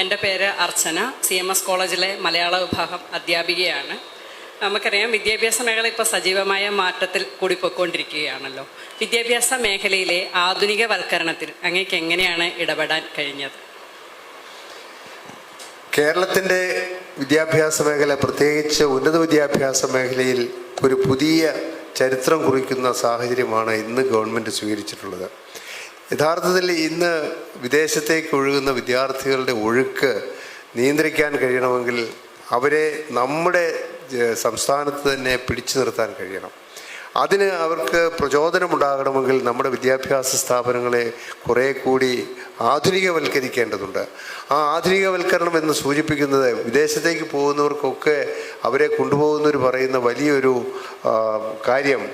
എന്റെ പേര് അർച്ചന. C M S കോളേജിലെ മലയാള വിഭാഗം അധ്യാപികയാണ്. നമുക്കറിയാം വിദ്യാഭ്യാസ മേഖല ഇപ്പോൾ സജീവമായ മാറ്റത്തിൽ കൂടി പോയിക്കൊണ്ടിരിക്കുകയാണല്ലോ. വിദ്യാഭ്യാസ മേഖലയിലെ ആധുനികവൽക്കരണത്തിൽ അങ്ങേക്ക് എങ്ങനെയാണ് ഇടപെടാൻ കഴിഞ്ഞത്? കേരളത്തിന്റെ വിദ്യാഭ്യാസ മേഖല പ്രത്യേകിച്ച് ഉന്നത വിദ്യാഭ്യാസ മേഖലയിൽ ഒരു പുതിയ ചരിത്രം കുറിക്കുന്ന സാഹചര്യമാണ് ഇന്ന് ഗവൺമെന്റ് സ്വീകരിച്ചിട്ടുള്ളത്. യഥാർത്ഥത്തിൽ ഇന്ന് വിദേശത്തേക്ക് ഒഴുകുന്ന വിദ്യാർത്ഥികളുടെ ഒഴുക്ക് നിയന്ത്രിക്കാൻ കഴിയണമെങ്കിൽ അവരെ നമ്മുടെ സംസ്ഥാനത്ത് തന്നെ പിടിച്ചു നിർത്താൻ കഴിയണം. അതിന് അവർക്ക് പ്രചോദനമുണ്ടാകണമെങ്കിൽ നമ്മുടെ വിദ്യാഭ്യാസ സ്ഥാപനങ്ങളെ കുറേ കൂടി ആധുനികവൽക്കരിക്കേണ്ടതുണ്ട്. ആ ആധുനികവൽക്കരണം എന്ന് സൂചിപ്പിക്കുന്നത് വിദേശത്തേക്ക് പോകുന്നവർക്കൊക്കെ അവരെ കൊണ്ടുപോകുന്നവർ പറയുന്ന വലിയൊരു കാര്യം.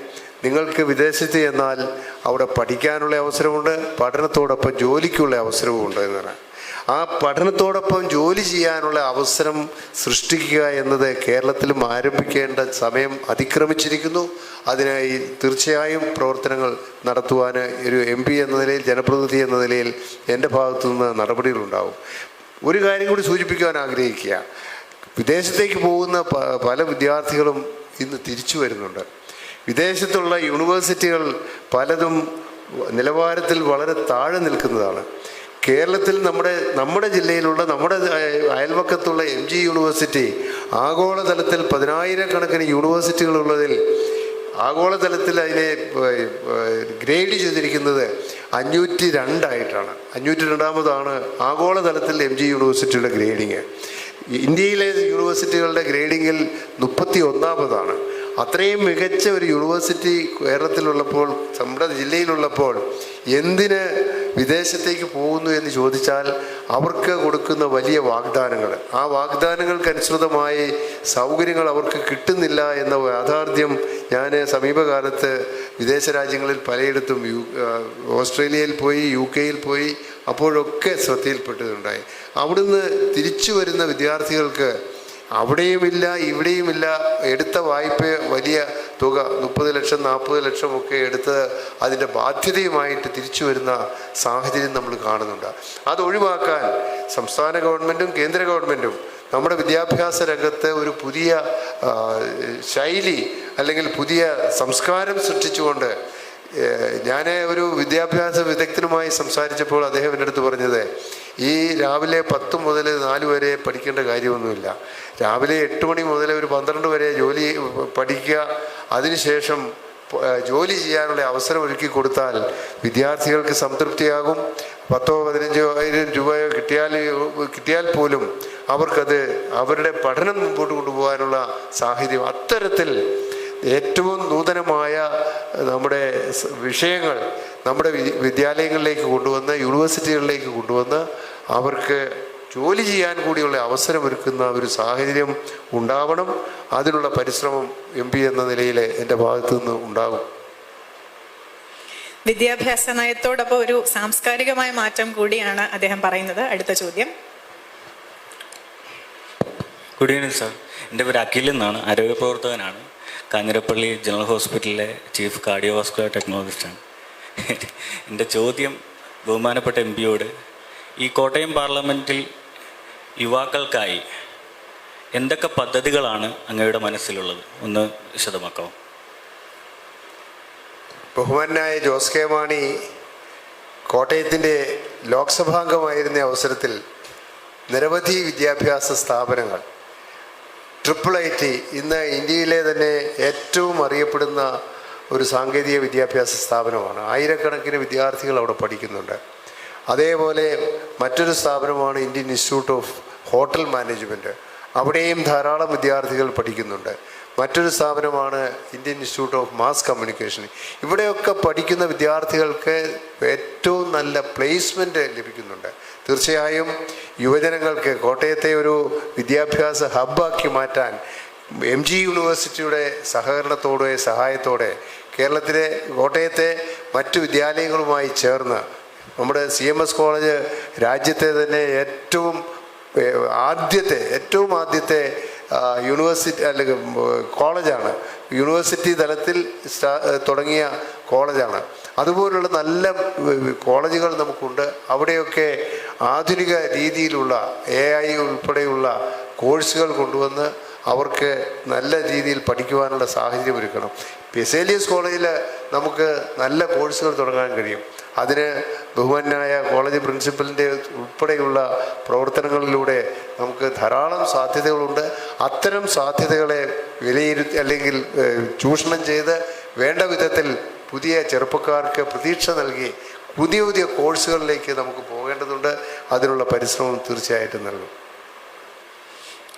നിങ്ങൾക്ക് വിദേശത്ത് ചെന്നാൽ അവിടെ പഠിക്കാനുള്ള അവസരമുണ്ട് പഠനത്തോടൊപ്പം ജോലിക്കുള്ള അവസരവും ഉണ്ട് എന്ന് എന്നാണ് ആ പഠനത്തോടൊപ്പം ജോലി ചെയ്യാനുള്ള അവസരം സൃഷ്ടിക്കുക എന്നത് കേരളത്തിലും ആരംഭിക്കേണ്ട സമയം അതിക്രമിച്ചിരിക്കുന്നു. അതിനായി തീർച്ചയായും പ്രവർത്തനങ്ങൾ നടത്തുവാൻ ഒരു എം പി എന്ന നിലയിൽ ജനപ്രതിനിധി എന്ന നിലയിൽ എന്റെ ഭാഗത്തു നിന്ന് നടപടികളുണ്ടാവും. ഒരു കാര്യം കൂടി സൂചിപ്പിക്കുവാൻ ആഗ്രഹിക്കുക. വിദേശത്തേക്ക് പോകുന്ന പല വിദ്യാർത്ഥികളും ഇന്ന് തിരിച്ചു വരുന്നുണ്ട്. വിദേശത്തുള്ള യൂണിവേഴ്സിറ്റികൾ പലതും നിലവാരത്തിൽ വളരെ താഴെ നിൽക്കുന്നതാണ്. കേരളത്തിൽ നമ്മുടെ നമ്മുടെ ജില്ലയിലുള്ള നമ്മുടെ അയ- അയൽവക്കത്തുള്ള എം ജി യൂണിവേഴ്സിറ്റി ആഗോളതലത്തിൽ പതിനായിരക്കണക്കിന് യൂണിവേഴ്സിറ്റികളുള്ളതിൽ ആഗോളതലത്തിൽ അതിനെ ഗ്രേഡ് ചെയ്തിരിക്കുന്നത് അഞ്ഞൂറ്റി രണ്ടായിട്ടാണ് അഞ്ഞൂറ്റി രണ്ടാമതാണ് ആഗോളതലത്തിൽ എം ജി യൂണിവേഴ്സിറ്റിയുടെ ഗ്രേഡിങ്. ഇന്ത്യയിലെ യൂണിവേഴ്സിറ്റികളുടെ ഗ്രേഡിങ്ങിൽ മുപ്പത്തി ഒന്നാമതാണ് അത്രയും മികച്ച ഒരു യൂണിവേഴ്സിറ്റി കേരളത്തിലുള്ളപ്പോൾ നമ്മുടെ ജില്ലയിലുള്ളപ്പോൾ എന്തിന് വിദേശത്തേക്ക് പോകുന്നു എന്ന് ചോദിച്ചാൽ അവർക്ക് കൊടുക്കുന്ന വലിയ വാഗ്ദാനങ്ങൾ. ആ വാഗ്ദാനങ്ങൾക്കനുസൃതമായി സൗകര്യങ്ങൾ അവർക്ക് കിട്ടുന്നില്ല എന്ന യാഥാർത്ഥ്യം ഞാൻ സമീപകാലത്ത് വിദേശ രാജ്യങ്ങളിൽ പലയിടത്തും യു ഓസ്ട്രേലിയയിൽ പോയി യു കെയിൽ പോയി അപ്പോഴൊക്കെ ശ്രദ്ധയിൽപ്പെട്ടതുണ്ടായി. അവിടുന്ന് തിരിച്ചു വരുന്ന വിദ്യാർത്ഥികൾക്ക് അവിടെയുമില്ല ഇവിടെയുമില്ല. എടുത്ത വായ്പ വലിയ തുക മുപ്പത് ലക്ഷം നാൽപ്പത് ലക്ഷം ഒക്കെ എടുത്ത് അതിന്റെ ബാധ്യതയുമായിട്ട് തിരിച്ചു വരുന്ന സാഹചര്യം നമ്മൾ കാണുന്നുണ്ട്. അത് ഒഴിവാക്കാൻ സംസ്ഥാന ഗവൺമെന്റും കേന്ദ്ര ഗവൺമെന്റും നമ്മുടെ വിദ്യാഭ്യാസ രംഗത്ത് ഒരു പുതിയ ശൈലി അല്ലെങ്കിൽ പുതിയ സംസ്കാരം സൃഷ്ടിച്ചുകൊണ്ട് ഞാൻ ഒരു വിദ്യാഭ്യാസ വിദഗ്ധനുമായി സംസാരിച്ചപ്പോൾ അദ്ദേഹം എന്റെ അടുത്ത് പറഞ്ഞത് ഈ രാവിലെ പത്ത് മുതൽ നാല് വരെ പഠിക്കേണ്ട കാര്യമൊന്നുമില്ല. രാവിലെ എട്ട് മണി മുതൽ ഒരു പന്ത്രണ്ട് വരെ ജോലി പഠിക്കുക. അതിനുശേഷം ജോലി ചെയ്യാനുള്ള അവസരം ഒരുക്കി കൊടുത്താൽ വിദ്യാർത്ഥികൾക്ക് സംതൃപ്തിയാകും. പത്തോ പതിനഞ്ചോ ആയിരം രൂപയോ കിട്ടിയാൽ കിട്ടിയാൽ പോലും അവർക്കത് അവരുടെ പഠനം മുമ്പോട്ട് കൊണ്ടുപോകാനുള്ള സാഹചര്യം. അത്തരത്തിൽ ഏറ്റവും നൂതനമായ നമ്മുടെ വിഷയങ്ങൾ നമ്മുടെ വിദ്യാലയങ്ങളിലേക്ക് കൊണ്ടുവന്ന് യൂണിവേഴ്സിറ്റികളിലേക്ക് കൊണ്ടുവന്ന് അവർക്ക് ജോലി ചെയ്യാൻ കൂടിയുള്ള അവസരം ഒരുക്കുന്ന ഒരു സാഹചര്യം ഉണ്ടാവണം. അതിനുള്ള പരിശ്രമം എം പി എന്ന നിലയിൽ എന്റെ ഭാഗത്തു നിന്ന് ഉണ്ടാകും. വിദ്യാഭ്യാസ നയത്തോടൊപ്പം ഒരു സാംസ്കാരികമായ മാറ്റം കൂടിയാണ് അദ്ദേഹം പറയുന്നത്. അടുത്ത ചോദ്യം. ഗുഡ് ഈവനിങ് സാർ എന്റെ പേര് അഖിൽ എന്നാണ്. ആരോഗ്യ പ്രവർത്തകനാണ്. കാഞ്ഞിരപ്പള്ളി ജനറൽ ഹോസ്പിറ്റലിലെ ചീഫ് കാർഡിയോവാസ്കുലർ ടെക്നോളജിസ്റ്റാണ്. എന്റെ ചോദ്യം ബഹുമാനപ്പെട്ട എം പിയോട് ഈ കോട്ടയം പാർലമെന്റിൽ യുവാക്കൾക്കായി എന്തൊക്കെ പദ്ധതികളാണ് അങ്ങയുടെ മനസ്സിലുള്ളത്? ഒന്ന് വിശദമാക്കാം ബഹുമാനായ ജോസ് കെ മാണി കോട്ടയത്തിന്റെ ലോക്സഭാംഗമായിരുന്ന അവസരത്തിൽ നിരവധി വിദ്യാഭ്യാസ സ്ഥാപനങ്ങൾ ട്രിപ്പിൾ ഐ ടി ഇന്ന് ഇന്ത്യയിലെ തന്നെ ഏറ്റവും അറിയപ്പെടുന്ന ഒരു സാങ്കേതിക വിദ്യാഭ്യാസ സ്ഥാപനമാണ്. ആയിരക്കണക്കിന് വിദ്യാർത്ഥികൾ അവിടെ പഠിക്കുന്നുണ്ട്. അതേപോലെ മറ്റൊരു സ്ഥാപനമാണ് Indian institute of hotel management അവിടെയും ധാരാളം വിദ്യാർത്ഥികൾ പഠിക്കുന്നുണ്ട്. മറ്റൊരു സ്ഥാപനമാണ് Indian institute of mass communication. ഇവിടെയൊക്കെ പഠിക്കുന്ന വിദ്യാർത്ഥികൾക്ക് ഏറ്റവും നല്ല പ്ലേസ്മെന്റ് ലഭിക്കുന്നുണ്ട്. തീർച്ചയായും യുവജനങ്ങൾക്ക് കോട്ടയത്തെ ഒരു വിദ്യാഭ്യാസ ഹബ്ബാക്കി മാറ്റാൻ എം ജി യൂണിവേഴ്സിറ്റിയുടെ സഹകരണത്തോടെ സഹായത്തോടെ കേരളത്തിലെ കോട്ടയത്തെ മറ്റു വിദ്യാലയങ്ങളുമായി ചേർന്ന് നമ്മുടെ സി എം എസ് കോളേജ് രാജ്യത്തെ തന്നെ ഏറ്റവും ആദ്യത്തെ ഏറ്റവും ആദ്യത്തെ യൂണിവേഴ്സിറ്റി അല്ലെങ്കിൽ കോളേജാണ്. യൂണിവേഴ്സിറ്റി തലത്തിൽ തുടങ്ങിയ കോളേജാണ്. അതുപോലുള്ള നല്ല കോളേജുകൾ നമുക്കുണ്ട്. അവിടെയൊക്കെ ആധുനിക രീതിയിലുള്ള എ ഐ ഉൾപ്പെടെയുള്ള കോഴ്സുകൾ കൊണ്ടുവന്ന് അവർക്ക് നല്ല രീതിയിൽ പഠിക്കുവാനുള്ള സാഹചര്യം ഒരുക്കണം. പെസേലിയസ് കോളേജിൽ നമുക്ക് നല്ല കോഴ്സുകൾ തുടങ്ങാൻ കഴിയും. അതിന് ബഹുമാനായ കോളേജ് പ്രിൻസിപ്പലിന്റെ ഉൾപ്പെടെയുള്ള പ്രവർത്തനങ്ങളിലൂടെ നമുക്ക് ധാരാളം സാധ്യതകളുണ്ട്. അത്തരം സാധ്യതകളെ വിലയിരുത്തി അല്ലെങ്കിൽ ചൂഷണം ചെയ്ത് വേണ്ട വിധത്തിൽ പുതിയ ചെറുപ്പക്കാർക്ക് പ്രതീക്ഷ നൽകി പുതിയ പുതിയ കോഴ്സുകളിലേക്ക് നമുക്ക് പോകേണ്ടതുണ്ട്. അതിനുള്ള പരിശ്രമം തീർച്ചയായിട്ടും നൽകും.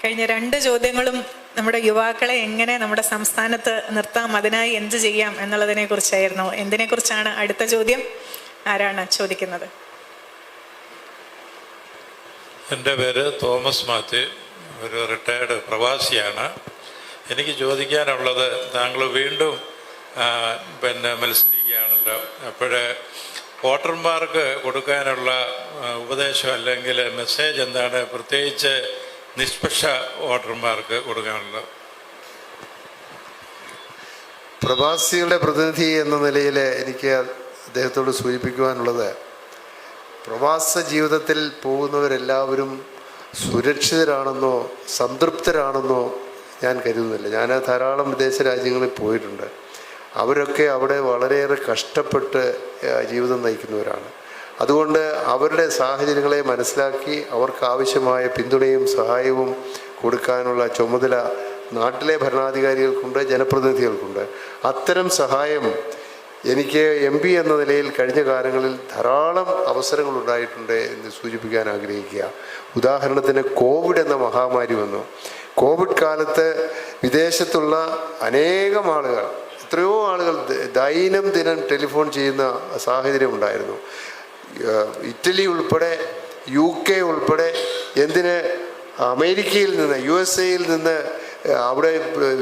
കഴിഞ്ഞ രണ്ട് ചോദ്യങ്ങളും നമ്മുടെ യുവാക്കളെ എങ്ങനെ നമ്മുടെ സംസ്ഥാനത്ത് നിർത്താം അതിനായി എന്ത് ചെയ്യാം എന്നുള്ളതിനെ കുറിച്ചായിരുന്നു എന്തിനെ കുറിച്ചാണ് അടുത്ത ചോദ്യം? ആരാണ് ചോദിക്കുന്നത്? എന്റെ പേര് തോമസ് മാത്യു ഒരു റിട്ടയർഡ് പ്രവാസിയാണ്. എനിക്ക് ചോദിക്കാനുള്ളത് താങ്കൾ വീണ്ടും പിന്നെ മത്സരിക്കുകയാണല്ലോ. അപ്പോഴേ വോട്ടർമാർക്ക് കൊടുക്കാനുള്ള ഉപദേശം അല്ലെങ്കിൽ മെസ്സേജ് എന്താണ്? പ്രത്യേകിച്ച് നിഷ്പക്ഷ വോട്ടർമാർക്ക് കൊടുക്കാനുള്ള പ്രവാസികളുടെ പ്രതിനിധി എന്ന നിലയിൽ എനിക്ക് അദ്ദേഹത്തോട് സൂചിപ്പിക്കുവാനുള്ളത് പ്രവാസ ജീവിതത്തിൽ പോകുന്നവരെല്ലാവരും സുരക്ഷിതരാണെന്നോ സംതൃപ്തരാണെന്നോ ഞാൻ കരുതുന്നില്ല. ഞാൻ ധാരാളം വിദേശ രാജ്യങ്ങളിൽ പോയിട്ടുണ്ട്. അവരൊക്കെ അവിടെ വളരെയേറെ കഷ്ടപ്പെട്ട് ജീവിതം നയിക്കുന്നവരാണ്. അതുകൊണ്ട് അവരുടെ സാഹചര്യങ്ങളെ മനസ്സിലാക്കി അവർക്ക് ആവശ്യമായ പിന്തുണയും സഹായവും കൊടുക്കാനുള്ള ചുമതല നാട്ടിലെ ഭരണാധികാരികൾക്കുണ്ട് ജനപ്രതിനിധികൾക്കുണ്ട്. അത്തരം സഹായം എനിക്ക് എം പി എന്ന നിലയിൽ കഴിഞ്ഞ കാലങ്ങളിൽ ധാരാളം അവസരങ്ങൾ ഉണ്ടായിട്ടുണ്ട് എന്ന് സൂചിപ്പിക്കാൻ ആഗ്രഹിക്കുക. ഉദാഹരണത്തിന് കോവിഡ് എന്ന മഹാമാരി വന്നു. കോവിഡ് കാലത്ത് വിദേശത്തുള്ള അനേകം ആളുകൾ എത്രയോ ആളുകൾ ദൈനംദിനം ടെലിഫോൺ ചെയ്യുന്ന സാഹചര്യം ഉണ്ടായിരുന്നു. ഇറ്റലി ഉൾപ്പെടെ യു കെ ഉൾപ്പെടെ എന്തിന് അമേരിക്കയിൽ നിന്ന് യു എസ് എയിൽ നിന്ന് അവിടെ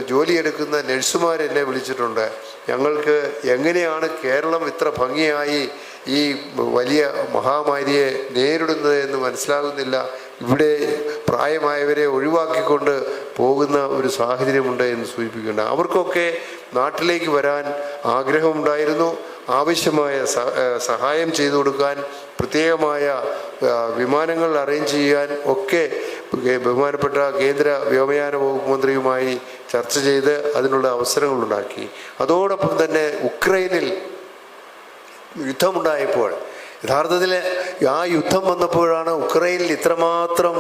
ജോലിയെടുക്കുന്ന നഴ്സുമാർ എന്നെ വിളിച്ചിട്ടുണ്ട്. ഞങ്ങൾക്ക് എങ്ങനെയാണ് കേരളം ഇത്ര ഭംഗിയായി ഈ വലിയ മഹാമാരിയെ നേരിടുന്നത് എന്ന് മനസ്സിലാകുന്നില്ല. ഇവിടെ പ്രായമായവരെ ഒഴിവാക്കിക്കൊണ്ട് പോകുന്ന ഒരു സാഹചര്യമുണ്ട് എന്ന് സൂചിപ്പിക്കുന്നുണ്ട്. അവർക്കൊക്കെ നാട്ടിലേക്ക് വരാൻ ആഗ്രഹമുണ്ടായിരുന്നു. ആവശ്യമായ സഹായം ചെയ്തു കൊടുക്കാൻ പ്രത്യേകമായ വിമാനങ്ങൾ അറേഞ്ച് ചെയ്യാൻ ഒക്കെ ബഹുമാനപ്പെട്ട കേന്ദ്ര വ്യോമയാന വകുപ്പ് മന്ത്രിയുമായി ചർച്ച ചെയ്ത് അതിനുള്ള അവസരങ്ങളുണ്ടാക്കി. അതോടൊപ്പം തന്നെ ഉക്രൈനിൽ യുദ്ധമുണ്ടായപ്പോൾ യഥാർത്ഥത്തിൽ ആ യുദ്ധം വന്നപ്പോഴാണ് ഉക്രൈനിൽ ഇത്രമാത്രം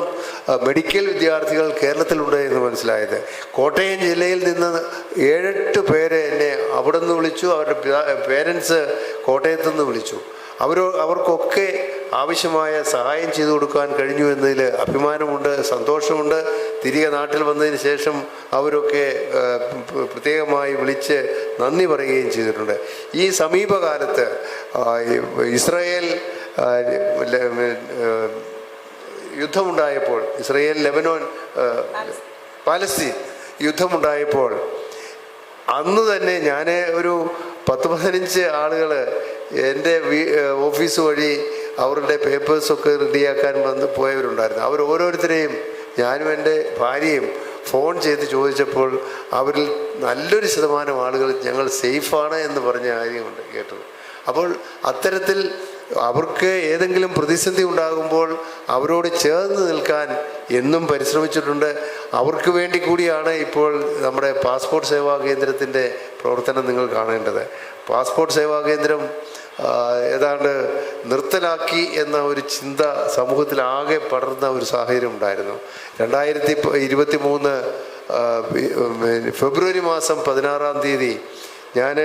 മെഡിക്കൽ വിദ്യാർത്ഥികൾ കേരളത്തിലുണ്ട് എന്ന് മനസ്സിലായത്. കോട്ടയം ജില്ലയിൽ നിന്ന് ഏഴെട്ട് പേരെ എന്നെ അവിടെ നിന്ന് വിളിച്ചു. അവരുടെ പേരൻസ് കോട്ടയത്തു നിന്ന് വിളിച്ചു. അവർ അവർക്കൊക്കെ ആവശ്യമായ സഹായം ചെയ്തു കൊടുക്കാൻ കഴിഞ്ഞു എന്നതിൽ അഭിമാനമുണ്ട് സന്തോഷമുണ്ട്. തിരികെ നാട്ടിൽ വന്നതിന് ശേഷം അവരൊക്കെ പ്രത്യേകമായി വിളിച്ച് നന്ദി പറയുകയും ചെയ്തിട്ടുണ്ട്. ഈ സമീപകാലത്ത് ഇസ്രയേൽ യുദ്ധമുണ്ടായപ്പോൾ ഇസ്രയേൽ ലെബനോൻ പാലസ്തീൻ യുദ്ധമുണ്ടായപ്പോൾ അന്ന് തന്നെ ഞാൻ ഒരു പത്ത് പതിനഞ്ച് ആളുകൾ എന്റെ ഓഫീസ് വഴി അവരുടെ പേപ്പേഴ്സൊക്കെ റെഡിയാക്കാൻ വന്ന് പോയവരുണ്ടായിരുന്നു. അവർ ഓരോരുത്തരെയും ഞാനും എന്റെ ഭാര്യയും ഫോൺ ചെയ്ത് ചോദിച്ചപ്പോൾ അവരിൽ നല്ലൊരു ശതമാനം ആളുകൾ ഞങ്ങൾ സേഫാണ് എന്ന് പറഞ്ഞ കാര്യമുണ്ട് കേട്ടത്. അപ്പോൾ അത്തരത്തിൽ അവർക്ക് ഏതെങ്കിലും പ്രതിസന്ധി ഉണ്ടാകുമ്പോൾ അവരോട് ചേർന്ന് നിൽക്കാൻ എന്നും പരിശ്രമിച്ചിട്ടുണ്ട്. അവർക്ക് വേണ്ടി കൂടിയാണ് ഇപ്പോൾ നമ്മുടെ പാസ്പോർട്ട് സേവാ കേന്ദ്രത്തിന്റെ പ്രവർത്തനം നിങ്ങൾ കാണേണ്ടത്. പാസ്പോർട്ട് സേവാ കേന്ദ്രം ഏതാണ്ട് നിർത്തലാക്കി എന്ന ഒരു ചിന്ത സമൂഹത്തിലാകെ പടർന്ന ഒരു സാഹചര്യം ഉണ്ടായിരുന്നു. രണ്ടായിരത്തി ഇരുപത്തി മൂന്ന് ഫെബ്രുവരി മാസം പതിനാറാം തീയതി ഞാൻ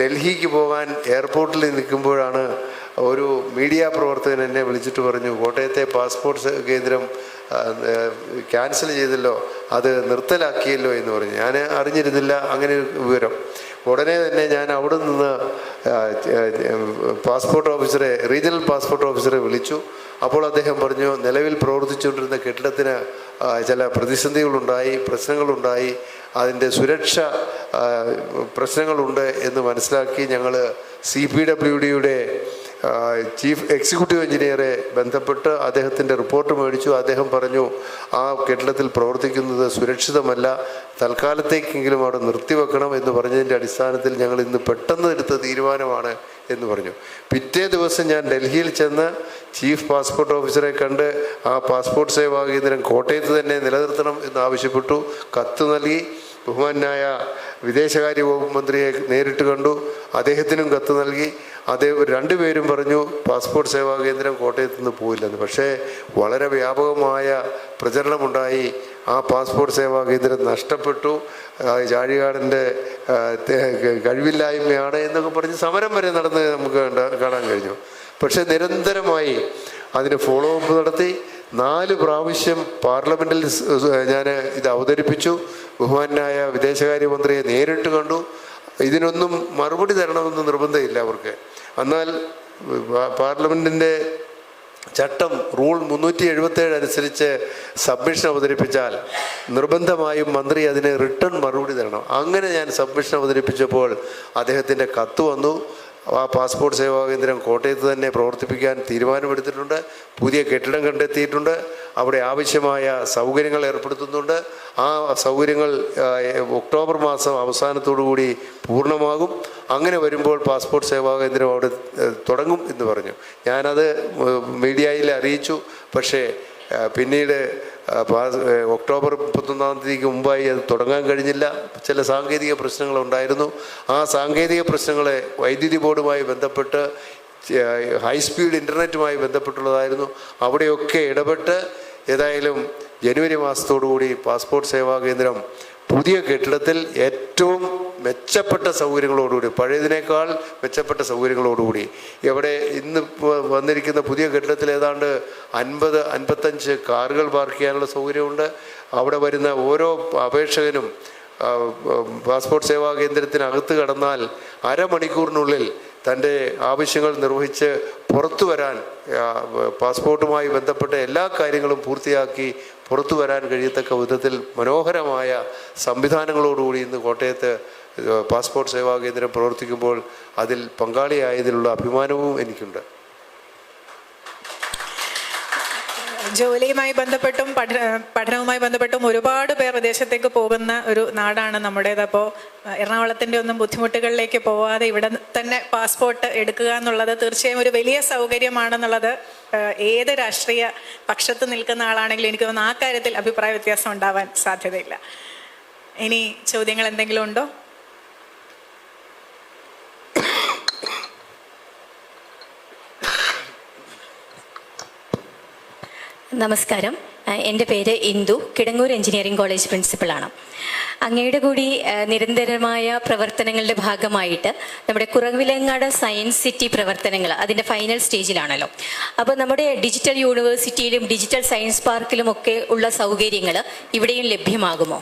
ഡൽഹിക്ക് പോകാൻ എയർപോർട്ടിൽ നിൽക്കുമ്പോഴാണ് ഒരു മീഡിയ പ്രവർത്തകൻ എന്നെ വിളിച്ചിട്ട് പറഞ്ഞു കോട്ടയത്തെ പാസ്പോർട്ട് കേന്ദ്രം ക്യാൻസൽ ചെയ്തല്ലോ അത് നിർത്തലാക്കിയല്ലോ എന്ന് പറഞ്ഞു. ഞാൻ അറിഞ്ഞിരുന്നില്ല അങ്ങനെ ഒരു വിവരം. ഉടനെ തന്നെ ഞാൻ അവിടെ നിന്ന് പാസ്പോർട്ട് ഓഫീസറെ റീജിയണൽ പാസ്പോർട്ട് ഓഫീസറെ വിളിച്ചു. അപ്പോൾ അദ്ദേഹം പറഞ്ഞു നിലവിൽ പ്രവർത്തിച്ചുകൊണ്ടിരുന്ന കെട്ടിടത്തിന് ചില പ്രതിസന്ധികളുണ്ടായി പ്രശ്നങ്ങളുണ്ടായി. അതിന്റെ സുരക്ഷ പ്രശ്നങ്ങളുണ്ട് എന്ന് മനസ്സിലാക്കി ഞങ്ങൾ സി പി ഡബ്ല്യു ഡിയുടെ ചീഫ് എക്സിക്യൂട്ടീവ് എഞ്ചിനീയറെ ബന്ധപ്പെട്ട് അദ്ദേഹത്തിന്റെ റിപ്പോർട്ട് മേടിച്ചു. അദ്ദേഹം പറഞ്ഞു ആ കെട്ടിടത്തിൽ പ്രവർത്തിക്കുന്നത് സുരക്ഷിതമല്ല. തൽക്കാലത്തേക്കെങ്കിലും അവിടെ നിർത്തിവെക്കണം എന്ന് പറഞ്ഞതിന്റെ അടിസ്ഥാനത്തിൽ ഞങ്ങൾ ഇന്ന് പെട്ടെന്ന് എടുത്ത തീരുമാനമാണ് എന്ന് പറഞ്ഞു. പിറ്റേ ദിവസം ഞാൻ ഡൽഹിയിൽ ചെന്ന് ചീഫ് പാസ്പോർട്ട് ഓഫീസറെ കണ്ട് ആ പാസ്പോർട്ട് സേവാ കേന്ദ്രം കോട്ടയത്ത് തന്നെ നിലനിർത്തണം എന്ന് ആവശ്യപ്പെട്ടു. കത്ത് നൽകി. ബഹുമാനായ വിദേശകാര്യ വകുപ്പ് മന്ത്രിയെ നേരിട്ട് കണ്ടു. അദ്ദേഹത്തിനും കത്ത് നൽകി. അദ്ദേഹം രണ്ടുപേരും പറഞ്ഞു പാസ്പോർട്ട് സേവാ കേന്ദ്രം കോട്ടയത്ത് നിന്ന് പോയില്ലെന്ന് പക്ഷേ വളരെ വ്യാപകമായ പ്രചരണമുണ്ടായി. ആ പാസ്പോർട്ട് സേവാ കേന്ദ്രം നഷ്ടപ്പെട്ടു. ചാഴികാടന്റെ കഴിവില്ലായ്മയാണ് എന്നൊക്കെ പറഞ്ഞ് സമരം വരെ നടന്ന് നമുക്ക് കാണാൻ കഴിഞ്ഞു. പക്ഷേ നിരന്തരമായി അതിന് ഫോളോ അപ്പ് നടത്തി. നാല് പ്രാവശ്യം പാർലമെന്റിൽ ഞാൻ ഇത് അവതരിപ്പിച്ചു. ബഹുമാനായ വിദേശകാര്യമന്ത്രിയെ നേരിട്ട് കണ്ടു. ഇതിനൊന്നും മറുപടി തരണമെന്ന് നിർബന്ധമില്ല അവർക്ക്. എന്നാൽ പാർലമെന്റിന്റെ ചട്ടം റൂൾ മുന്നൂറ്റി എഴുപത്തേഴ് അനുസരിച്ച് സബ്മിഷൻ അവതരിപ്പിച്ചാൽ നിർബന്ധമായും മന്ത്രി അതിന് റിട്ടേൺ മറുപടി തരണം. അങ്ങനെ ഞാൻ സബ്മിഷൻ അവതരിപ്പിച്ചപ്പോൾ അദ്ദേഹത്തിന്റെ കത്ത് വന്നു. ആ പാസ്പോർട്ട് സേവാ കേന്ദ്രം കോട്ടയത്ത് തന്നെ പ്രവർത്തിപ്പിക്കാൻ തീരുമാനമെടുത്തിട്ടുണ്ട്. പുതിയ കെട്ടിടം കണ്ടെത്തിയിട്ടുണ്ട്. അവിടെ ആവശ്യമായ സൗകര്യങ്ങൾ ഏർപ്പെടുത്തുന്നുണ്ട്. ആ സൗകര്യങ്ങൾ ഒക്ടോബർ മാസം അവസാനത്തോടു കൂടി പൂർണമാകും. അങ്ങനെ വരുമ്പോൾ പാസ്പോർട്ട് സേവാ കേന്ദ്രം അവിടെ തുടങ്ങും എന്ന് പറഞ്ഞു. ഞാനത് മീഡിയയിൽ അറിയിച്ചു. പക്ഷേ പിന്നീട് ഒക്ടോബർ മുപ്പത്തൊന്നാം തീയതിക്ക് മുമ്പായി അത് തുടങ്ങാൻ കഴിഞ്ഞില്ല. ചില സാങ്കേതിക പ്രശ്നങ്ങളുണ്ടായിരുന്നു. ആ സാങ്കേതിക പ്രശ്നങ്ങളെ വൈദ്യുതി ബോർഡുമായി ബന്ധപ്പെട്ട് ഹൈസ്പീഡ് ഇന്റർനെറ്റുമായി ബന്ധപ്പെട്ടുള്ളതായിരുന്നു. അവിടെയൊക്കെ ഇടപെട്ട് ഏതായാലും ജനുവരി മാസത്തോടുകൂടി പാസ്പോർട്ട് സേവാ കേന്ദ്രം പുതിയ കെട്ടിടത്തിൽ ഏറ്റവും മെച്ചപ്പെട്ട സൗകര്യങ്ങളോടുകൂടി പഴയതിനേക്കാൾ മെച്ചപ്പെട്ട സൗകര്യങ്ങളോടുകൂടി. എവിടെ ഇന്ന് വന്നിരിക്കുന്ന പുതിയ കെട്ടിടത്തിൽ ഏതാണ്ട് അൻപത് അൻപത്തഞ്ച് കാറുകൾ പാർക്ക് ചെയ്യാനുള്ള സൗകര്യമുണ്ട്. അവിടെ വരുന്ന ഓരോ അപേക്ഷകനും പാസ്പോർട്ട് സേവാ കേന്ദ്രത്തിനകത്ത് കടന്നാൽ അരമണിക്കൂറിനുള്ളിൽ തന്റെ ആവശ്യങ്ങൾ നിർവഹിച്ച് പുറത്തു വരാൻ പാസ്പോർട്ടുമായി ബന്ധപ്പെട്ട എല്ലാ കാര്യങ്ങളും പൂർത്തിയാക്കി പുറത്തു വരാൻ കഴിയത്തക്ക വിധത്തിൽ മനോഹരമായ സംവിധാനങ്ങളോടുകൂടി ഇന്ന് കോട്ടയത്ത് പാസ്പോർട്ട് സേവാ കേന്ദ്രം പ്രവർത്തിക്കുമ്പോൾ അതിൽ പങ്കാളിയായതിലുള്ള അഭിമാനവും എനിക്കുണ്ട്. ജോലിയുമായി ബന്ധപ്പെട്ടും പഠന പഠനവുമായി ബന്ധപ്പെട്ടും ഒരുപാട് പേർ വിദേശത്തേക്ക് പോകുന്ന ഒരു നാടാണ് നമ്മുടേത്. അപ്പോൾ എറണാകുളത്തിന്റെ ഒന്നും ബുദ്ധിമുട്ടുകളിലേക്ക് പോവാതെ ഇവിടെ തന്നെ പാസ്പോർട്ട് എടുക്കുക എന്നുള്ളത് തീർച്ചയായും ഒരു വലിയ സൗകര്യമാണെന്നുള്ളത് ഏത് രാഷ്ട്രീയ പക്ഷത്ത് നിൽക്കുന്ന ആളാണെങ്കിലും എനിക്ക് തോന്നുന്നു ആ കാര്യത്തിൽ അഭിപ്രായ വ്യത്യാസം ഉണ്ടാവാൻ സാധ്യതയില്ല. ഇനി ചോദ്യങ്ങൾ എന്തെങ്കിലും ഉണ്ടോ? നമസ്കാരം. എന്റെ പേര് ഇന്ദു. കിടങ്ങൂർ എഞ്ചിനീയറിംഗ് കോളേജ് പ്രിൻസിപ്പളാണ് അങ്ങയുടെ കൂടി നിരന്തരമായ പ്രവർത്തനങ്ങളുടെ ഭാഗമായിട്ട് നമ്മുടെ കുറവിലങ്ങാട് സയൻസ് സിറ്റി പ്രവർത്തനങ്ങൾ അതിന്റെ ഫൈനൽ സ്റ്റേജിലാണല്ലോ. അപ്പോൾ നമ്മുടെ ഡിജിറ്റൽ യൂണിവേഴ്സിറ്റിയിലും ഡിജിറ്റൽ സയൻസ് പാർക്കിലും ഒക്കെ ഉള്ള സൗകര്യങ്ങൾ ഇവിടെയും ലഭ്യമാകുമോ?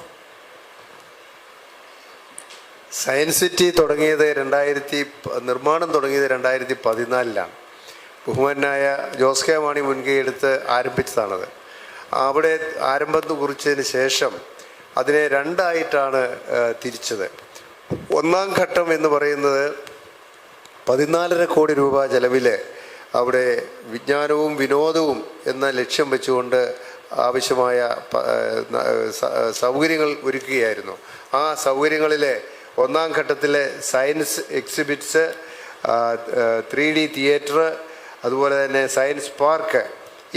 സയൻസ് സിറ്റി തുടങ്ങിയത് രണ്ടായിരത്തി നിർമ്മാണം തുടങ്ങിയത് രണ്ടായിരത്തി പതിനാലിലാണ്. ബഹുമാനായ ജോസ് കെ മാണി മുൻകൈ എടുത്ത് ആരംഭിച്ചതാണത്. അവിടെ ആരംഭം കുറിച്ചതിന് ശേഷം അതിനെ രണ്ടായിട്ടാണ് തിരിച്ചത്. ഒന്നാം ഘട്ടം എന്ന് പറയുന്നത് പതിനാലര കോടി രൂപ ചെലവിൽ അവിടെ വിജ്ഞാനവും വിനോദവും എന്ന ലക്ഷ്യം വെച്ചുകൊണ്ട് ആവശ്യമായ സൗകര്യങ്ങൾ ഒരുക്കുകയായിരുന്നു. ആ സൗകര്യങ്ങളിലെ ഒന്നാം ഘട്ടത്തിലെ science exhibits three D theatre അതുപോലെ തന്നെ സയൻസ് പാർക്ക്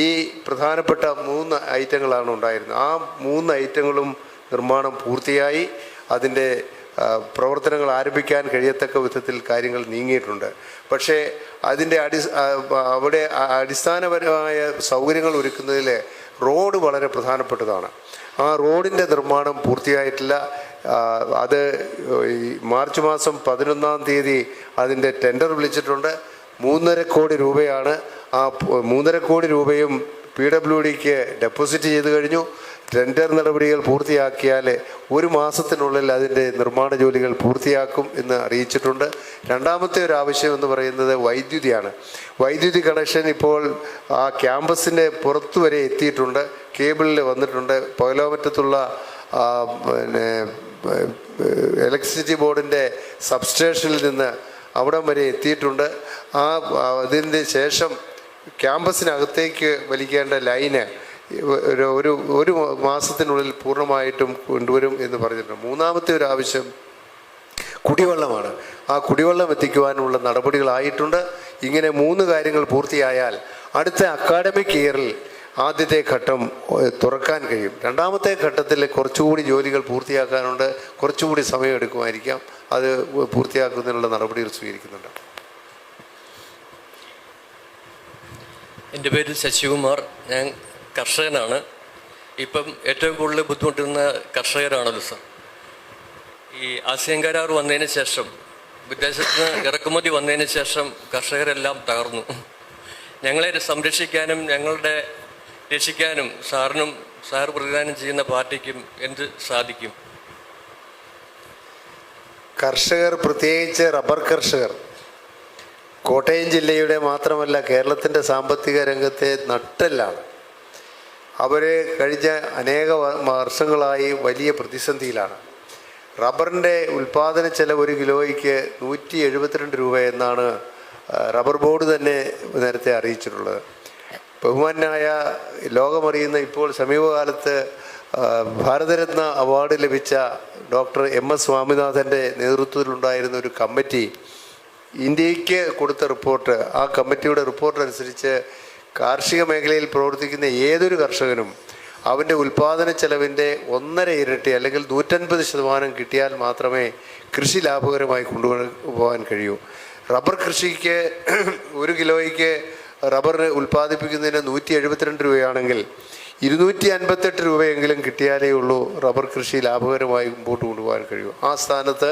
ഈ പ്രധാനപ്പെട്ട മൂന്ന് ഐറ്റങ്ങളാണ് ഉണ്ടായിരുന്നത്. ആ മൂന്ന് ഐറ്റങ്ങളും നിർമ്മാണം പൂർത്തിയായി. അതിന്റെ പ്രവർത്തനങ്ങൾ ആരംഭിക്കാൻ കഴിയത്തക്ക വിധത്തിൽ കാര്യങ്ങൾ നീങ്ങിയിട്ടുണ്ട്. പക്ഷേ അതിന്റെ അടി അവിടെ അടിസ്ഥാനപരമായ സൗകര്യങ്ങൾ ഒരുക്കുന്നതിൽ റോഡ് വളരെ പ്രധാനപ്പെട്ടതാണ്. ആ റോഡിന്റെ നിർമ്മാണം പൂർത്തിയായിട്ടില്ല. അത് മാർച്ച് മാസം പതിനൊന്നാം തീയതി അതിന്റെ ടെൻഡർ വിളിച്ചിട്ടുണ്ട്. മൂന്നര കോടി രൂപയാണ് ആ മൂന്നര കോടി രൂപയും പി ഡബ്ല്യു ഡിക്ക് ഡെപ്പോസിറ്റ് ചെയ്ത് കഴിഞ്ഞു. ടെൻഡർ നടപടികൾ പൂർത്തിയാക്കിയാൽ ഒരു മാസത്തിനുള്ളിൽ അതിന്റെ നിർമ്മാണ ജോലികൾ പൂർത്തിയാക്കും എന്ന് അറിയിച്ചിട്ടുണ്ട്. രണ്ടാമത്തെ ഒരു ആവശ്യം എന്ന് പറയുന്നത് വൈദ്യുതിയാണ്. വൈദ്യുതി കണക്ഷൻ ഇപ്പോൾ ആ ക്യാമ്പസിന്റെ പുറത്തു വരെ എത്തിയിട്ടുണ്ട്. കേബിളിൽ വന്നിട്ടുണ്ട്. പകലോമറ്റത്തുള്ള പിന്നെ ഇലക്ട്രിസിറ്റി ബോർഡിന്റെ സബ്സ്റ്റേഷനിൽ നിന്ന് അവിടം വരെ എത്തിയിട്ടുണ്ട്. ആ അതിന്റെ ശേഷം ക്യാമ്പസിനകത്തേക്ക് വലിക്കേണ്ട ലൈന് ഒരു ഒരു ഒരു മാസത്തിനുള്ളിൽ പൂർണമായിട്ടും കൊണ്ടുവരും എന്ന് പറഞ്ഞിട്ടുണ്ട്. മൂന്നാമത്തെ ഒരു ആവശ്യം കുടിവെള്ളമാണ്. ആ കുടിവെള്ളം എത്തിക്കുവാനുള്ള നടപടികളായിട്ടുണ്ട്. ഇങ്ങനെ മൂന്ന് കാര്യങ്ങൾ പൂർത്തിയായാൽ അടുത്ത അക്കാഡമിക് ഇയറിൽ ആദ്യത്തെ ഘട്ടം തുറക്കാൻ കഴിയും. രണ്ടാമത്തെ ഘട്ടത്തിൽ കുറച്ചുകൂടി ജോലികൾ പൂർത്തിയാക്കാനുണ്ട്. കുറച്ചുകൂടി സമയം എടുക്കുമായിരിക്കാം. അത് പൂർത്തിയാക്കുന്നതിനുള്ള നടപടികൾ സ്വീകരിക്കുന്നുണ്ട്. എന്റെ പേര് ശശികുമാർ. ഞാൻ കർഷകനാണ്. ഇപ്പം ഏറ്റവും കൂടുതൽ ബുദ്ധിമുട്ടുന്ന കർഷകരാണല്ലോ സർ. ഈ ആസിയൻ കരാർ വന്നതിന് ശേഷം വിദേശത്ത് നിന്ന് ഇറക്കുമതി വന്നതിന് ശേഷം കർഷകരെല്ലാം തകർന്നു. ഞങ്ങളെ സംരക്ഷിക്കാനും ഞങ്ങളുടെ രക്ഷിക്കാനും സാറിനും സാർ പ്രതിദാനം ചെയ്യുന്ന പാർട്ടിക്കും എന്ത് സാധിക്കും? കർഷകർ പ്രത്യേകിച്ച് റബ്ബർ കർഷകർ കോട്ടയം ജില്ലയുടെ മാത്രമല്ല കേരളത്തിന്റെ സാമ്പത്തിക രംഗത്തെ നട്ടെല്ലാണ്. അവർ കഴിഞ്ഞ അനേക വർഷങ്ങളായി വലിയ പ്രതിസന്ധിയിലാണ്. റബ്ബറിന്റെ ഉൽപ്പാദന ചെലവ് ഒരു കിലോയ്ക്ക് നൂറ്റി എഴുപത്തിരണ്ട് രൂപ എന്നാണ് റബ്ബർ ബോർഡ് തന്നെ നേരത്തെ അറിയിച്ചിട്ടുള്ളത്. ബഹുമാനായ ലോകമറിയുന്ന ഇപ്പോൾ സമീപകാലത്ത് ഭാരതരത്ന അവാർഡ് ലഭിച്ച ഡോക്ടർ എം എസ് സ്വാമിനാഥന്റെ നേതൃത്വത്തിലുണ്ടായിരുന്ന ഒരു കമ്മിറ്റി ഇന്ത്യയ്ക്ക് കൊടുത്ത റിപ്പോർട്ട് ആ കമ്മിറ്റിയുടെ റിപ്പോർട്ട് അനുസരിച്ച് കാർഷിക മേഖലയിൽ പ്രവർത്തിക്കുന്ന ഏതൊരു കർഷകനും അവന്റെ ഉൽപ്പാദന ചെലവിന്റെ ഒന്നര ഇരട്ടി അല്ലെങ്കിൽ നൂറ്റൻപത് ശതമാനം കിട്ടിയാൽ മാത്രമേ കൃഷി ലാഭകരമായി കൊണ്ടുപോകാൻ കഴിയൂ. റബ്ബർ കൃഷിക്ക് ഒരു കിലോയ്ക്ക് റബ്ബർ ഉൽപ്പാദിപ്പിക്കുന്നതിന് നൂറ്റി എഴുപത്തിരണ്ട് രൂപയാണെങ്കിൽ ഇരുന്നൂറ്റി അൻപത്തെട്ട് രൂപയെങ്കിലും കിട്ടിയാലേ ഉള്ളൂ റബ്ബർ കൃഷി ലാഭകരമായി മുമ്പോട്ട് കൊണ്ടുപോകാൻ കഴിയൂ. ആ സ്ഥാനത്ത്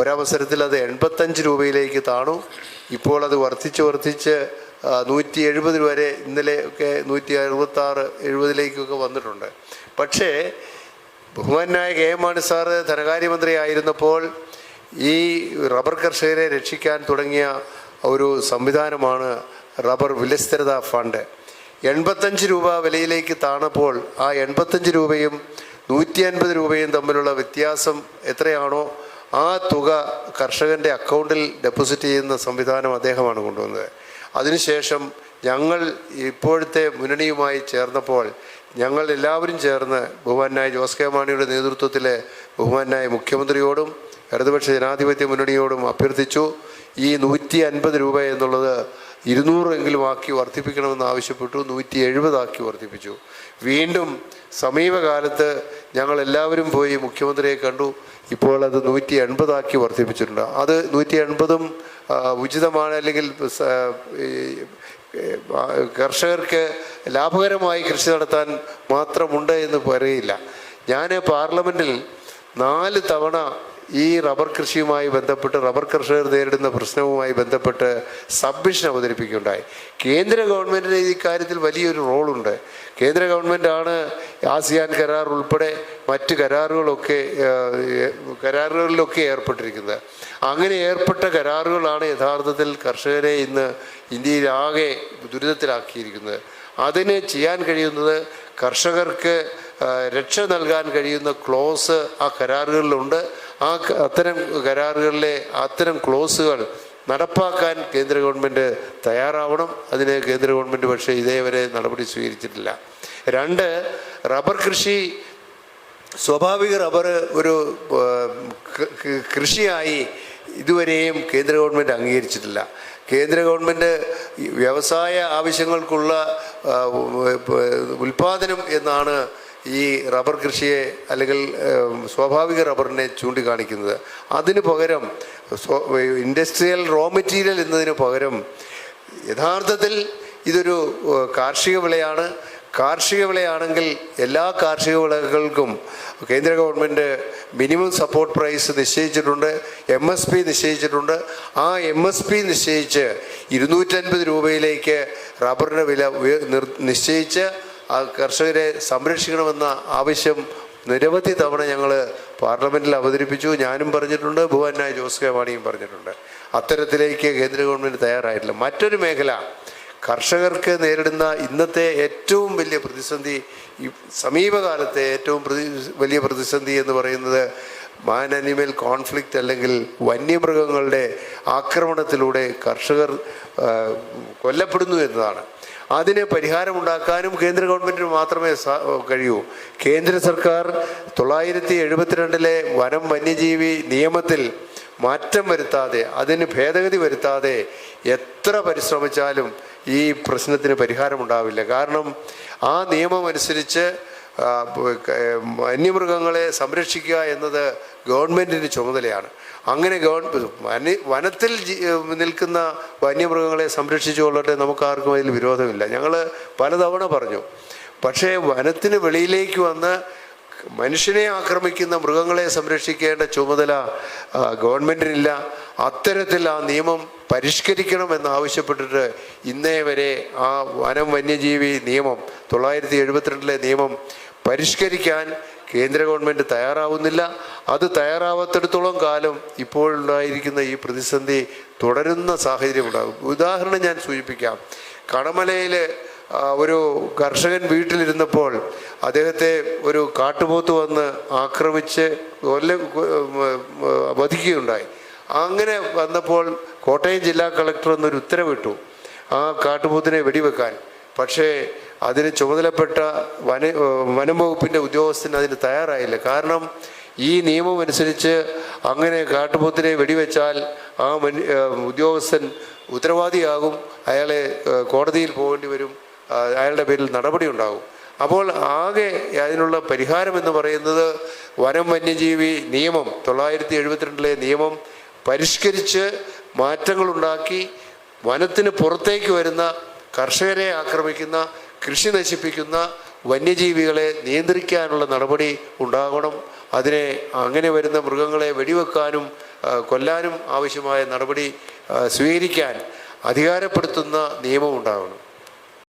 ഒരവസരത്തിൽ അത് എൺപത്തഞ്ച് രൂപയിലേക്ക് താണു. ഇപ്പോൾ അത് വർദ്ധിച്ച് വർദ്ധിച്ച് നൂറ്റി എഴുപത് വരെ ഇന്നലെ ഒക്കെ നൂറ്റി അറുപത്താറ് എഴുപതിലേക്കൊക്കെ വന്നിട്ടുണ്ട്. പക്ഷേ ബഹുമാനായ കെ എം മാണി സാറ് ധനകാര്യമന്ത്രി ആയിരുന്നപ്പോൾ ഈ റബ്ബർ കർഷകരെ രക്ഷിക്കാൻ തുടങ്ങിയ ഒരു സംവിധാനമാണ് റബ്ബർ വിലസ്ഥിരത ഫണ്ട്. എൺപത്തഞ്ച് രൂപ വിലയിലേക്ക് താണപ്പോൾ ആ എൺപത്തഞ്ച് രൂപയും നൂറ്റി അൻപത് രൂപയും തമ്മിലുള്ള വ്യത്യാസം എത്രയാണോ ആ തുക കർഷകന്റെ അക്കൗണ്ടിൽ ഡെപ്പോസിറ്റ് ചെയ്യുന്ന സംവിധാനം അദ്ദേഹമാണ് കൊണ്ടുവന്നത്. അതിനുശേഷം ഞങ്ങൾ ഇപ്പോഴത്തെ മുന്നണിയുമായി ചേർന്നപ്പോൾ ഞങ്ങൾ എല്ലാവരും ചേർന്ന് ബഹുമാനായ ജോസ് കെ മാണിയുടെ നേതൃത്വത്തിൽ ബഹുമാനായ മുഖ്യമന്ത്രിയോടും ഇടതുപക്ഷ ജനാധിപത്യ മുന്നണിയോടും അഭ്യർത്ഥിച്ചു. ഈ നൂറ്റി അൻപത് രൂപ എന്നുള്ളത് ഇരുന്നൂറെങ്കിലും ആക്കി വർദ്ധിപ്പിക്കണമെന്ന് ആവശ്യപ്പെട്ടു നൂറ്റി എഴുപതാക്കി വർദ്ധിപ്പിച്ചു. വീണ്ടും സമീപകാലത്ത് ഞങ്ങൾ എല്ലാവരും പോയി മുഖ്യമന്ത്രിയെ കണ്ടു. ഇപ്പോൾ അത് നൂറ്റി എൺപതാക്കി വർദ്ധിപ്പിച്ചിട്ടുണ്ട്. അത് നൂറ്റി എൺപതും ഉചിതമാണ് അല്ലെങ്കിൽ കർഷകർക്ക് ലാഭകരമായി കൃഷി നടത്താൻ മാത്രമുണ്ട് എന്ന് പറയില്ല ഞാൻ പാർലമെന്റിൽ നാല് തവണ ഈ റബ്ബർ കൃഷിയുമായി ബന്ധപ്പെട്ട് റബ്ബർ കർഷകർ നേരിടുന്ന പ്രശ്നവുമായി ബന്ധപ്പെട്ട് സബ്മിഷൻ അവതരിപ്പിക്കുകയുണ്ടായി. കേന്ദ്ര ഗവൺമെന്റിന് ഈ കാര്യത്തിൽ വലിയൊരു റോളുണ്ട്. കേന്ദ്ര ഗവൺമെന്റാണ് ആസിയാൻ കരാർ ഉൾപ്പെടെ മറ്റ് കരാറുകളൊക്കെ കരാറുകളിലൊക്കെ ഏർപ്പെട്ടിരിക്കുന്നത്. അങ്ങനെ ഏർപ്പെട്ട കരാറുകളാണ് യഥാർത്ഥത്തിൽ കർഷകരെ ഇന്ന് ഇന്ത്യയിലാകെ ദുരിതത്തിലാക്കിയിരിക്കുന്നത്. അതിന് ചെയ്യാൻ കഴിയുന്നത് കർഷകർക്ക് രക്ഷ നൽകാൻ കഴിയുന്ന ക്ലോസ് ആ കരാറുകളിലുണ്ട്. ആ അത്തരം കരാറുകളിലെ അത്തരം ക്ലോസുകൾ നടപ്പാക്കാൻ കേന്ദ്ര ഗവൺമെന്റ് തയ്യാറാവണം അതിന് കേന്ദ്ര ഗവൺമെന്റ് പക്ഷേ ഇതേവരെ നടപടി സ്വീകരിച്ചിട്ടില്ല രണ്ട് റബ്ബർ കൃഷി സ്വാഭാവിക റബ്ബർ ഒരു കൃഷിയായി ഇതുവരെയും കേന്ദ്ര ഗവൺമെന്റ് അംഗീകരിച്ചിട്ടില്ല കേന്ദ്ര ഗവൺമെന്റ് വ്യവസായ ആവശ്യങ്ങൾക്കുള്ള ഉൽപാദനം എന്നാണ് ഈ റബ്ബർ കൃഷിയെ അല്ലെങ്കിൽ സ്വാഭാവിക റബ്ബറിനെ ചൂണ്ടിക്കാണിക്കുന്നത്. അതിന് പകരം ഇൻഡസ്ട്രിയൽ റോ മെറ്റീരിയൽ എന്നതിന് പകരം യഥാർത്ഥത്തിൽ ഇതൊരു കാർഷിക വിളയാണ്. കാർഷിക വിളയാണെങ്കിൽ എല്ലാ കാർഷിക വിളകൾക്കും കേന്ദ്ര ഗവൺമെന്റ് മിനിമം സപ്പോർട്ട് പ്രൈസ് നിശ്ചയിച്ചിട്ടുണ്ട് എം എസ് പി നിശ്ചയിച്ചിട്ടുണ്ട്. ആ എം എസ് പി നിശ്ചയിച്ച് ഇരുന്നൂറ്റൻപത് രൂപയിലേക്ക് റബ്ബറിന്റെ വില നിശ്ചയിച്ച് ആ കർഷകരെ സംരക്ഷിക്കണമെന്ന ആവശ്യം നിരവധി തവണ ഞങ്ങൾ പാർലമെന്റിൽ അവതരിപ്പിച്ചു. ഞാനും പറഞ്ഞിട്ടുണ്ട് ഭുവനായ ജോസ് കെ മാണിയും പറഞ്ഞിട്ടുണ്ട്. അത്തരത്തിലേക്ക് കേന്ദ്ര ഗവൺമെന്റ് തയ്യാറായിട്ടില്ല. മറ്റൊരു മേഖല കർഷകർക്ക് നേരിടുന്ന ഇന്നത്തെ ഏറ്റവും വലിയ പ്രതിസന്ധി ഈ സമീപകാലത്തെ ഏറ്റവും വലിയ പ്രതിസന്ധി എന്ന് പറയുന്നത് മാൻ അനിമൽ കോൺഫ്ലിക്റ്റ് അല്ലെങ്കിൽ വന്യമൃഗങ്ങളുടെ ആക്രമണത്തിലൂടെ കർഷകർ കൊല്ലപ്പെടുന്നു എന്നതാണ്. അതിന് പരിഹാരമുണ്ടാക്കാനും കേന്ദ്ര ഗവൺമെന്റിന് മാത്രമേ കഴിയൂ. കേന്ദ്ര സർക്കാർ തൊള്ളായിരത്തി എഴുപത്തിരണ്ടിലെ വനം വന്യജീവി നിയമത്തിൽ മാറ്റം വരുത്താതെ അതിന് ഭേദഗതി വരുത്താതെ എത്ര പരിശ്രമിച്ചാലും ഈ പ്രശ്നത്തിന് പരിഹാരമുണ്ടാവില്ല. കാരണം ആ നിയമം അനുസരിച്ച് വന്യമൃഗങ്ങളെ സംരക്ഷിക്കുക എന്നത് ഗവൺമെന്റിന്റെ ചുമതലയാണ്. അങ്ങനെ ഗവൺ വന വനത്തിൽ നിൽക്കുന്ന വന്യമൃഗങ്ങളെ സംരക്ഷിച്ചു കൊള്ളട്ടെ നമുക്ക് ആർക്കും അതിൽ വിരോധമില്ല. ഞങ്ങൾ പലതവണ പറഞ്ഞു പക്ഷേ വനത്തിന് വെളിയിലേക്ക് വന്ന് മനുഷ്യനെ ആക്രമിക്കുന്ന മൃഗങ്ങളെ സംരക്ഷിക്കേണ്ട ചുമതല ഗവൺമെന്റിനില്ല അത്തരത്തിൽ ആ നിയമം പരിഷ്കരിക്കണമെന്ന് ആവശ്യപ്പെട്ടിട്ട് ഇന്നേ വരെ ആ വനം വന്യജീവി നിയമം തൊള്ളായിരത്തി എഴുപത്തിരണ്ടിലെ നിയമം പരിഷ്കരിക്കാൻ കേന്ദ്ര ഗവൺമെന്റ് തയ്യാറാവുന്നില്ല. അത് തയ്യാറാവാത്തിടത്തോളം കാലം ഇപ്പോഴുണ്ടായിരിക്കുന്ന ഈ പ്രതിസന്ധി തുടരുന്ന സാഹചര്യം ഉണ്ടാകും. ഉദാഹരണം ഞാൻ സൂചിപ്പിക്കാം. കടമലയിൽ ഒരു കർഷകൻ വീട്ടിലിരുന്നപ്പോൾ അദ്ദേഹത്തെ ഒരു കാട്ടുപോത്ത് വന്ന് ആക്രമിച്ച് കൊല്ല വധിക്കുകയുണ്ടായി. അങ്ങനെ വന്നപ്പോൾ കോട്ടയം ജില്ലാ കളക്ടർ എന്നൊരു ഉത്തരവിട്ടു. ആ കാട്ടുപോത്തിനെ വെടിവെക്കാൻ. പക്ഷേ അതിന് ചുമതലപ്പെട്ട വന വനം വകുപ്പിന്റെ ഉദ്യോഗസ്ഥന് അതിന് തയ്യാറായില്ല. കാരണം ഈ നിയമം അനുസരിച്ച് അങ്ങനെ കാട്ടുപോത്തിനെ വെടിവെച്ചാൽ ആ ഉദ്യോഗസ്ഥൻ ഉത്തരവാദിയാകും. അയാളെ കോടതിയിൽ പോകേണ്ടി വരും. അയാളുടെ പേരിൽ നടപടി ഉണ്ടാകും. അപ്പോൾ ആകെ അതിനുള്ള പരിഹാരം എന്ന് പറയുന്നത് വനം വന്യജീവി നിയമം തൊള്ളായിരത്തി എഴുപത്തിരണ്ടിലെ നിയമം പരിഷ്കരിച്ച് മാറ്റങ്ങളുണ്ടാക്കി വനത്തിന് പുറത്തേക്ക് വരുന്ന കർഷകരെ ആക്രമിക്കുന്ന കൃഷി നശിപ്പിക്കുന്ന വന്യജീവികളെ നിയന്ത്രിക്കാനുള്ള നടപടി ഉണ്ടാകണം. അതിനെ അങ്ങനെ വരുന്ന മൃഗങ്ങളെ വെടിവെക്കാനും കൊല്ലാനും ആവശ്യമായ നടപടി സ്വീകരിക്കാൻ അധികാരപ്പെടുത്തുന്ന നിയമം ഉണ്ടാകണം